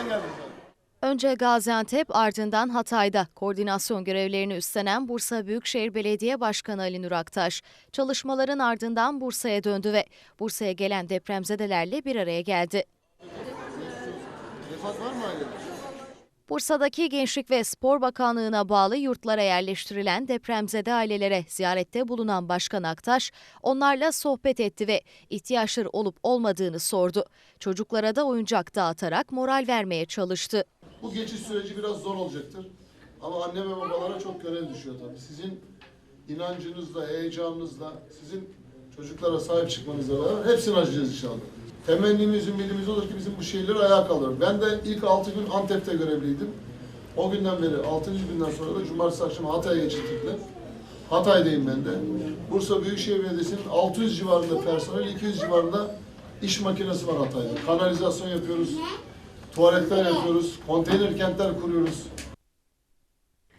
Nereden geldin sen? Önce Gaziantep ardından Hatay'da koordinasyon görevlerini üstlenen Bursa Büyükşehir Belediye Başkanı Ali Nur Aktaş, çalışmaların ardından Bursa'ya döndü ve Bursa'ya gelen depremzedelerle bir araya geldi. Vefat var mı ailede? Bursa'daki Gençlik ve Spor Bakanlığı'na bağlı yurtlara yerleştirilen depremzede ailelere ziyarette bulunan Başkan Aktaş, onlarla sohbet etti ve ihtiyaçları olup olmadığını sordu. Çocuklara da oyuncak dağıtarak moral vermeye çalıştı. Bu geçiş süreci biraz zor olacaktır. Ama anne ve babalara çok görev düşüyor tabii. Sizin inancınızla, heyecanınızla, sizin çocuklara sahip çıkmanızla beraber hepsini açacağız inşallah. Temennimiz, ümidimiz olur ki bizim bu şehirleri ayağa kaldırır. Ben de ilk altı gün Antep'te görevliydim. O günden beri, altıncı günden sonra da cumartesi akşamı Hatay'a geçirdik. Hatay'dayım ben de. Bursa Büyükşehir Belediyesi'nin 600 civarında personel, 200 civarında iş makinesi var Hatay'da. Kanalizasyon yapıyoruz, tuvaletler yapıyoruz, konteyner kentler kuruyoruz.